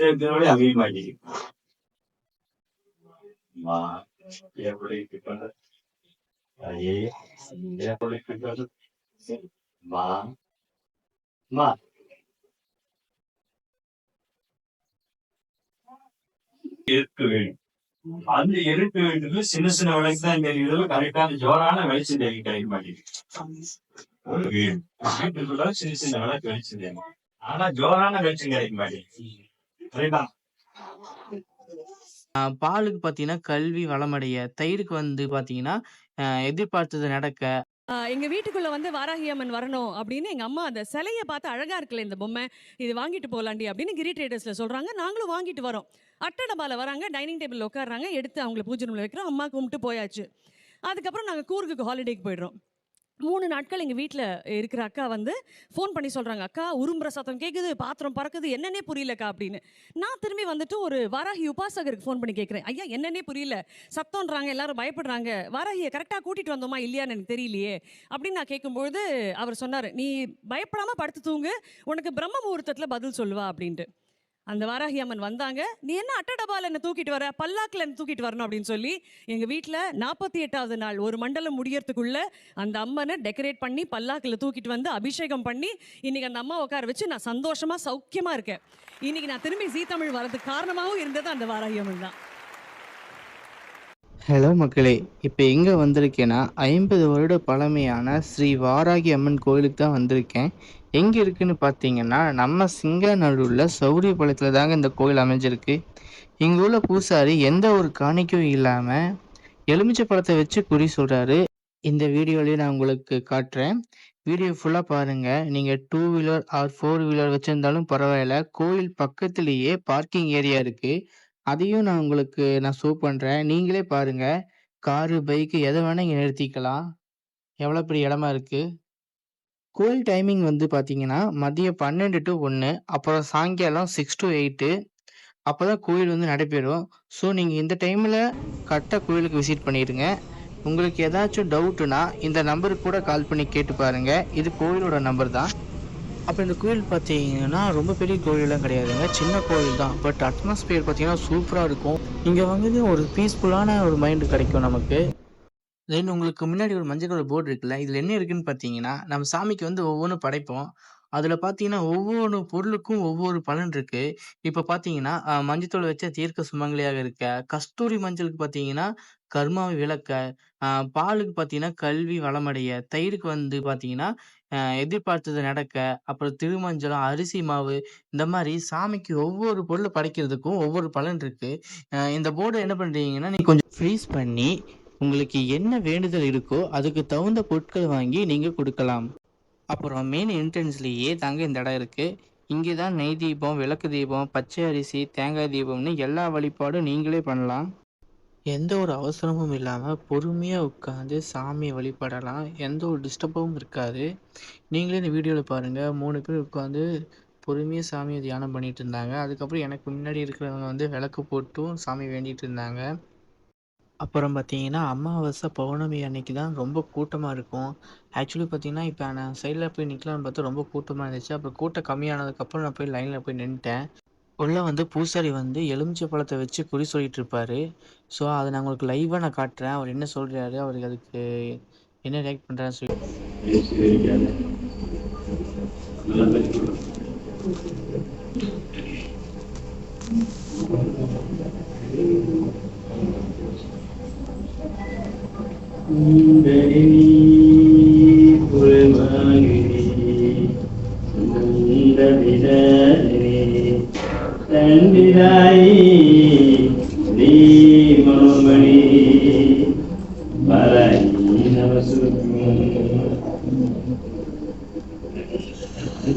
இருக்கிறவரை அதிகமாகி எப்படி இருக்க வேண்டும். அந்த இருக்க வேண்டியது சின்ன சின்ன விளக்கு தான் தெரியுது. கரெக்டா அந்த ஜோரான வெளிச்சம் தேவை கிடைக்க மாட்டேங்குது சின்ன சின்ன விளக்கு வெளிச்சம் தேவை ஆனா ஜோரான வெளிச்சம் கிடைக்க மாட்டேங்குது பாலுக்கு பார்த்தீங்கன்னா, கல்வி வளமடைய, தயிருக்கு வந்து பார்த்தீங்கன்னா, அ எதிர்பார்த்தது நடக்க, எங்க வீட்டுக்குள்ள வந்து வாராகி அம்மன் வரணும் அப்படின்னு எங்க அம்மா அந்த சிலைய பார்த்து அழகா இருக்குல்ல இந்த பொம்மை இது வாங்கிட்டு போலாண்டி அப்படின்னு கிரி ட்ரேடர்ஸ்ல சொல்றாங்க. நாங்களும் வாங்கிட்டு வரோம். அட்டை டப்பால வராங்க டைனிங் டேபிள் உட்காடுறாங்க எடுத்து அவங்கள பூஜை ரூம்ல வைக்கிறோம் அம்மா கும்பிட்டு போயாச்சு. அதுக்கப்புறம் நாங்கள் கூர்க்குக்கு ஹாலிடேக்கு போயிடுறோம். மூணு நாட்கள் எங்கள் வீட்டில் இருக்கிற அக்கா வந்து ஃபோன் பண்ணி சொல்கிறாங்க அக்கா உரும்புற சத்தம் கேட்குது பாத்திரம் பறக்குது என்னன்னே புரியலக்கா அப்படின்னு. நான் திரும்பி வந்துட்டு ஒரு வாராகி உபாசகருக்கு ஃபோன் பண்ணி கேட்குறேன் ஐயா என்னன்னே புரியல. சத்தம்ன்றாங்க எல்லாரும் பயப்படுறாங்க. வாராகியை கரெக்டாக கூட்டிகிட்டு வந்தோமா இல்லையான்னு எனக்கு தெரியலையே அப்படின்னு நான் கேட்கும்பொழுது அவர் சொன்னார். நீ பயப்படாமல் படுத்து தூங்கு. உனக்கு பிரம்ம முகூர்த்தத்தில் பதில் சொல்லுவா அப்படின்ட்டு. அந்த வாராகி அம்மன் வந்தாங்க. நீ என்ன அட்டடபால் என்ன தூக்கிட்டு வர? பல்லாக்கில் என்ன தூக்கிட்டு வரணும் அப்படின்னு சொல்லி எங்கள் வீட்டில் நாற்பத்தி எட்டாவது நாள் ஒரு மண்டலம் முடியறதுக்குள்ள அந்த அம்மனை டெக்கரேட் பண்ணி பல்லாக்கில் தூக்கிட்டு வந்து அபிஷேகம் பண்ணி இன்னைக்கு அந்த அம்மா உட்கார வச்சு நான் சந்தோஷமா சௌக்கியமா இருக்கேன். இன்னைக்கு நான் திரும்பி ஜீ தமிழ் வரதுக்கு காரணமாகவும் இருந்தது அந்த வாராகி அம்மன் தான். ஹலோ மக்களே! இப்போ எங்கே வந்திருக்கேன்னா, 50 வருட பழமையான ஸ்ரீ வாராகி அம்மன் கோயிலுக்கு தான் வந்திருக்கேன். எங்கே இருக்குன்னு பார்த்தீங்கன்னா, நம்ம சிங்காநல்லூர்ல சௌரியபாளையத்துல தாங்க இந்த கோயில் அமைஞ்சிருக்கு. இங்கே உள்ள பூசாரி எந்த ஒரு காணிக்கும் இல்லாமல் எலுமிச்சை பழத்தை வச்சு குறி சொல்கிறாரு இந்த வீடியோலயே நான் உங்களுக்கு காட்டுறேன். வீடியோ ஃபுல்லாக பாருங்கள் நீங்கள் two wheeler or four wheeler வச்சுருந்தாலும் பரவாயில்ல. கோயில் பக்கத்துலேயே பார்க்கிங் ஏரியா இருக்குது அதையும் நான் உங்களுக்கு நான் ஷோ பண்றேன். நீங்களே பாருங்க. காரு, பைக்கு எத வேணா இங்க நிறுத்திக்கலாம். எவ்வளோ பெரிய இடமா இருக்கு. கோயில் டைமிங் வந்து பார்த்தீங்கன்னா, மதியம் பன்னெண்டு டு ஒன்று அப்புறம் சாயங்காலம் 6 டூ 8 அப்பதான் கோயில் வந்து நடைபெறும். ஸோ நீங்க இந்த டைம்ல கரெக்ட்டா கோயிலுக்கு விசிட் பண்ணிருங்க. உங்களுக்கு ஏதாச்சும் டவுட்னா, இந்த நம்பருக்கு கூட கால் பண்ணி கேட்டு பாருங்க. இது கோயிலோட நம்பர் தான். அப்புறம் இந்த கோயில் பார்த்தீங்கன்னா, ரொம்ப பெரிய கோயிலெலாம் கிடையாதுங்க. சின்ன கோயில் தான். பட் அட்மாஸ்பியர் பார்த்தீங்கன்னா, சூப்பராக இருக்கும். இங்கே வந்து ஒரு பீஸ்ஃபுல்லான ஒரு மைண்டு கிடைக்கும் நமக்கு. தென் உங்களுக்கு முன்னாடி ஒரு மஞ்சள் கலர் போர்டு இருக்குல்ல. இதில் என்ன இருக்குன்னு பார்த்தீங்கன்னா, நம்ம சாமிக்கு வந்து ஒவ்வொன்றும் படைப்போம். அதில் பார்த்தீங்கன்னா, ஒவ்வொரு பொருளுக்கும் ஒவ்வொரு பலன் இருக்குது இப்போ பார்த்தீங்கன்னா, அ மஞ்சத்தூள் வச்சா தீர்க்க சுமங்கலியாக இருக்க, கஸ்தூரி மஞ்சளுக்கு பார்த்தீங்கன்னா, கர்மாவை விளக்க பாலுக்கு பார்த்தீங்கன்னா, கல்வி வளமடைய, தயிருக்கு வந்து பார்த்தீங்கன்னா, எதிர்பார்த்தது நடக்க, அப்புறம் திருமஞ்சனம், அரிசி மாவு இந்த மாரி சாமிக்கு ஒவ்வொரு பொருள் படைக்கிறதுக்கும் ஒவ்வொரு பலன் இருக்கு. அ இந்த போர்ட என்ன பண்றீங்கன்னா, நீங்க கொஞ்சம் ஃப்ரீஸ் பண்ணி, உங்களுக்கு என்ன வேண்டுதல் இருக்கோ, அதுக்கு தகுந்த பொருட்கள் வாங்கி நீங்க குடுக்கலாம். அப்புறம் மெயின் என்ட்ரன்ஸ்லயே தாங்க இந்த இடம் இருக்கு. இங்க தான் நெய் தீபம், விளக்கு தீபம், பச்சை அரிசி, தேங்காய் தீபம்னு எல்லா வழிபாடும் நீங்களே பண்ணலாம். எந்த ஒரு அவசரமும் இல்லாமல் பொறுமையாக உட்காந்து சாமியை வழிபடலாம். எந்த ஒரு டிஸ்டர்பும் இருக்காது. நீங்களே இந்த வீடியோவில் பாருங்கள் மூணு பேர் உட்காந்து பொறுமையாக சாமியை தியானம் பண்ணிட்டு இருந்தாங்க. அதுக்கப்புறம் எனக்கு முன்னாடி இருக்கிறவங்க வந்து விளக்கு போட்டும் சாமி வேண்டிகிட்டு இருந்தாங்க. அப்புறம் பார்த்தீங்கன்னா, அமாவாசை, பௌர்ணமி அன்னைக்கு தான் ரொம்ப கூட்டமாக இருக்கும். ஆக்சுவலி பார்த்தீங்கன்னா, இப்போ நான் சைடில் போய் நிற்கலாம்னு பார்த்தா ரொம்ப கூட்டமாக இருந்துச்சு. அப்புறம் கூட்டம் கம்மியானதுக்கப்புறம் நான் போய் லைனில் போய் நின்றுட்டேன் உள்ள வந்து பூசாரி வந்து எலுமிச்சை பழத்த வச்சு குறி சொல்லிட்டு இருப்பாரு. ஸோ அத நான் உங்களுக்கு லைவா நான் காட்டுறேன். அவர் என்ன சொல்றாரு, அவரு அதுக்கு என்ன ரியாக்ட் பண்றாருன்னு சொல்லி பேசியிருக்காரு. மூல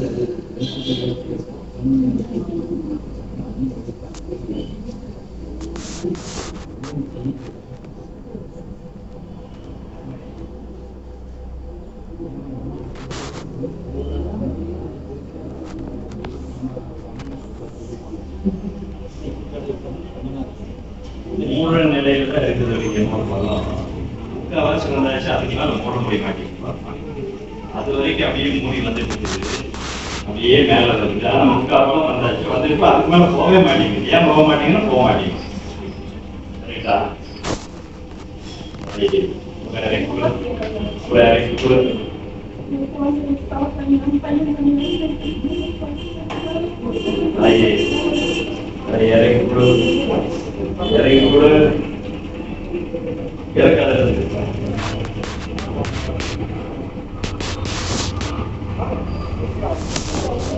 நிலையில இருக்குது முக்கால்வாசி வந்தாச்சு அதுக்கு மேல முடிய மாட்டேங்குது அது வரைக்கும் அப்படியே மூடி வந்துட்டு இருக்குது அப்படியே மேல வருது ஆனா முக்காலும் வந்தாச்சு. வந்துட்டு அதுக்கு மேல போகவே மாட்டேங்குது. ஏன் போக மாட்டேங்குதுன்னா போக மாட்டேங்குது. ரைட்டா வேற வேற ஐயே அதை இறங்கி கொடு. இறங்கி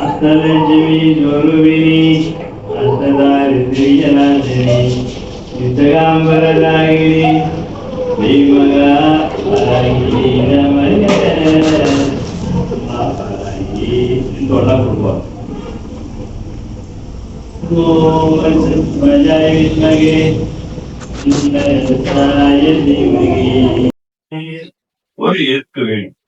நீ மனோன்மணி வராயி நமஸ்துக்கும் அஸ்தலட்சுமி சொருவினி அஸ்ததாரித்ரியநாசினி யுத்தகாம்பரதாகினி ஸ்ரீமகா வராகி நமக இதெல்லாம் கொடுப்பாங்க ஒரு எருக்கு வேணும்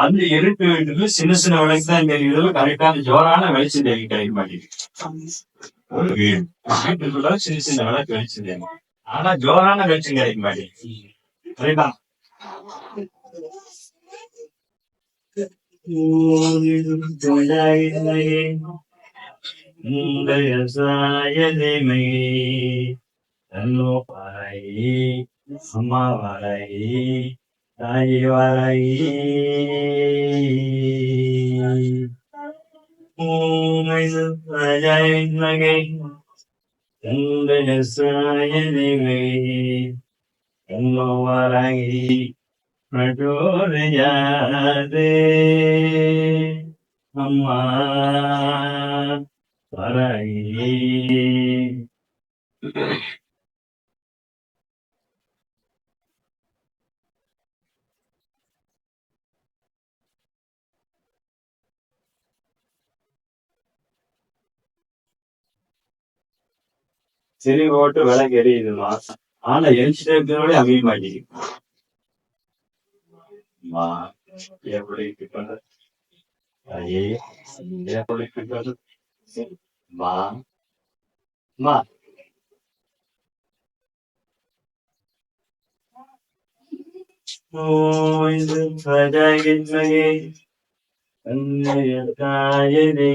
அந்த எரிப்பு வேண்டுது சின்ன சின்ன விளக்கு தான் தெரியுது கரெக்டா அந்த ஜோரான வெளிச்சம் தேவை கிடைக்க மாட்டேங்குது வீட்டுக்குள்ள சின்ன சின்ன விளக்கு வெளிச்சம் தேவை ஆனா ஜோரான வெளிச்சம் கிடைக்க மாட்டேங்குது. சரிதா அம்மா வராயி தாயி வராயி மகை அம்மா வராயி பிரச்சோதயாதே அம்மா வராயி சரி ஓட்டு விலைக்கு எரியுதுமா? ஆனா எரிச்சிட்டே அமைய மாட்டேங்குது. அம்மா எப்படி இப்ப ஐயே எப்படி இப்ப மா மா. ஓய்ந்து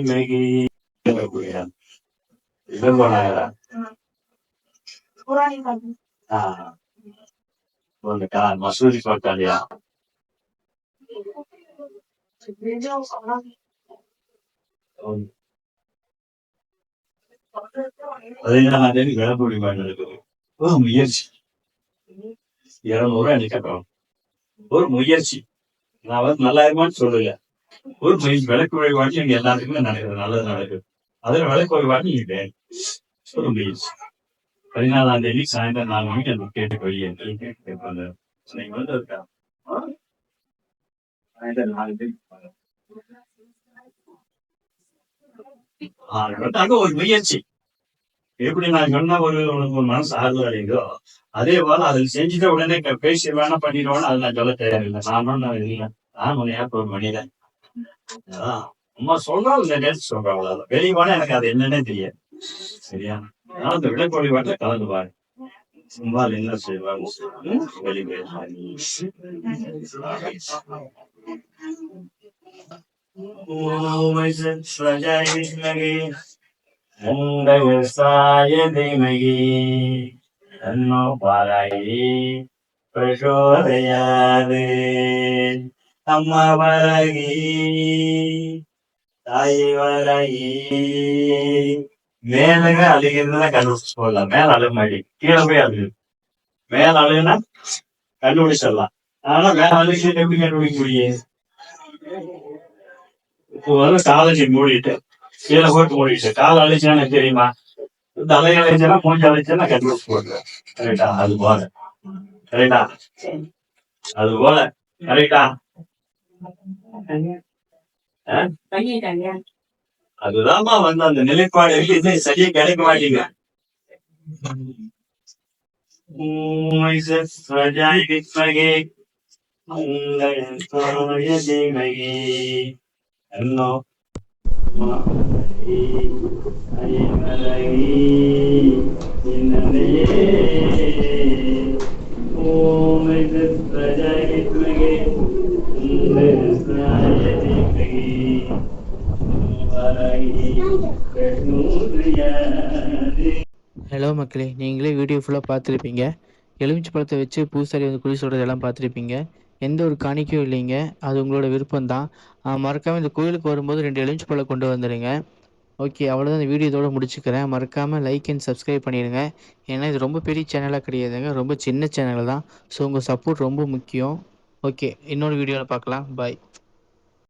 மகே இடம் போனாரா ஆ வந்துட்டா மசூதி பார்த்தாலியா பதினாலாம் தேதி விளம்புரி இருக்குது ஒரு முயற்சி இருநூறு அன்னைக்கு கட்டணும் ஒரு முயற்சி நான் வந்து நல்லா இருக்குமான்னு சொல்லல ஒரு முயற்சி விளக்கு வழிபாடு எங்க எல்லாத்துக்குமே நடக்குது நல்லது நடக்குது அதுல விளக்கு வழிபாடு நீங்க ஒரு முயற்சி பதினாலாம் தேதி சாயந்தரம் நாலு மணிக்கு அந்த கேட்டு வெளியே கேட்பாங்க. நீங்க வந்து இருக்கா? சாயந்தரம் நாலு தேதி ஆ, ஒரு முயற்சி. எப்படி நான் சொன்ன ஒரு உனக்கு ஒரு மனசு ஆறுதல் அடையுதோ அதே போல அதில் செஞ்சுட்டு உடனே க- பேசி வேணா பண்ணிடுவோம் அது நான் சொல்ல தேவையில்லை. நான் ஒண்ணும் இல்லை நான் ஒரு ஒரு மனிதன்? அம்மா சொல்றாள் இந்த நேரத்து சொல்றேன் வெளியே போனா எனக்கு அது என்னன்னே தெரியாது. சரியா? நான் அந்த விடக்கொழி வாட்டில கலந்து பாரு சும்மா என்ன செய்வாங்க வெளியே சாய தீமகி தன்னோ பாராயி அழுகிறதுனா கண்டுபிடிச்சு போடலாம் மேல அழுக மாட்டி கீழே போய் அழுகு. மேல அழுகுனா கண்டுபிடிச்சிடலாம் ஆனா மேல அழுகி எப்படி கண்டுபிடிக்க முடியும்? இப்போ வந்து காலேஜ் மூடிட்டு கீழே போட்டு மூடிட்டு. கால அழிச்சுன்னா எனக்கு தெரியுமா? தலை அழிச்சுன்னா மூஞ்சி அழிச்சுன்னா கண்டுபிடிச்சு போடுறேன் கரெக்டா? அது போல. கரெக்டா? அது போல. கரெக்டா? அதுதான்மா வந்து அந்த நிலைப்பாடு இது சரியா கிடைக்க மாட்டீங்க. ஓம் பார்த்துருப்பீங்க. எலுமிச்சை பழத்தை வச்சு பூசாரி வந்து குழி சொல்கிறது எல்லாம் பார்த்துருப்பீங்க. எந்த ஒரு காணிக்கையும் இல்லைங்க. அது உங்களோட விருப்பம் தான் மறக்காமல் இந்த கோயிலுக்கு வரும்போது ரெண்டு எலுமிச்சை பழம் கொண்டு வந்துடுங்க ஓகே அவ்வளோதான் இந்த வீடியோ இதோட முடிச்சுக்கிறேன். மறக்காமல் லைக் அண்ட் சப்ஸ்கிரைப் பண்ணிடுங்க. ஏன்னா இது ரொம்ப பெரிய சேனலாக கிடையாதுங்க. ரொம்ப சின்ன சேனல் தான். ஸோ உங்கள் சப்போர்ட் ரொம்ப முக்கியம். ஓகே இன்னொரு வீடியோவில் பார்க்கலாம். பாய்